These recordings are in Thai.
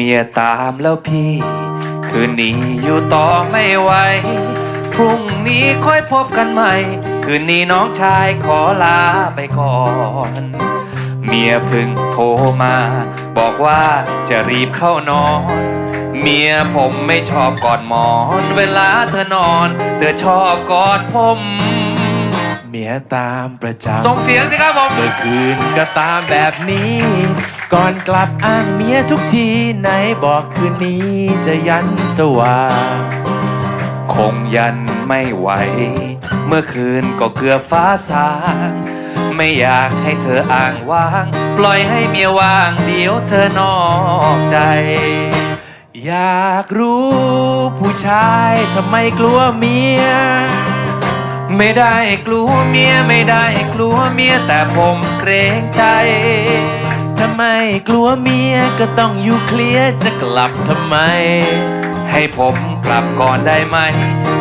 มียตามแล้วพี่ คืนนี้อยู่ต่อไม่ไหวพรุ่งนี้ค่อยพบกันใหม่ คืนนี้น้องชายขอลาไปก่อน เมียเพึ่งโทรมา บอกว่าจะรีบเข้านอน เมียผมไม่ชอบกอดหมอน เวลาเธอนอน เธอชอบกอดผม เมียตามประจำส่งเสียงสิครับผม เมื่อคืนก็ตามแบบนี้ ก่อนกลับอ้างเมียทุกทีไหนบอกคืนนี้จะยันสว่างคงยันไม่ไหว เมื่อคืนก็เกือบฟ้าสางไม่อยากให้เธออ้างว้าง ปล่อยให้เมียว่างเดี๋ยวเธอนอกใจ อยากรู้ผู้ชายทำไมกลัวเมีย ไม่ได้กลัวเมียไม่ได้กลัวเมียแต่ผมเกรงใจทำไมกลัวเมียก็ต้องอยู่เคลียร์จะกลับทำไม ให้ผมกลับก่อนได้ไหม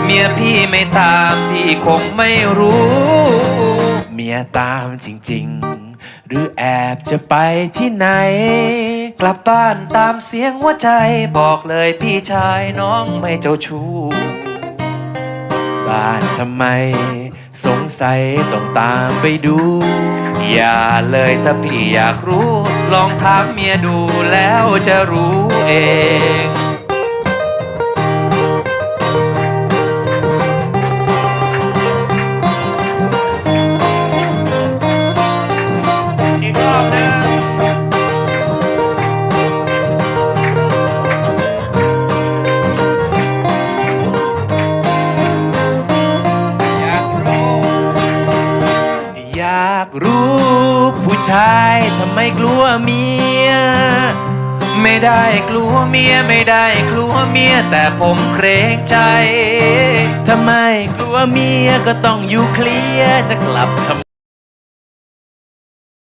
เมียพี่ไม่ตามพี่คงไม่รู้ เมียตามจริง ๆ หรือแอบจะไปที่ไหน กลับบ้านตามเสียงหัวใจบอกเลยพี่ชายน้องไม่เจ้าชู้ บ้านทำไม สงสัยต้องตามไปดู อย่าเลยถ้าพี่อยากรู้ ลองถามเมียดูแล้วจะรู้เองากรู้ผู้ชายทำไมกลัวเมีย ไม่ได้กลัวเมียไม่ได้กลัวเมียแต่ผมเกรงใจทำไมกลัวเมียก็ต้องอยู่เคลียร์จะกลับทำ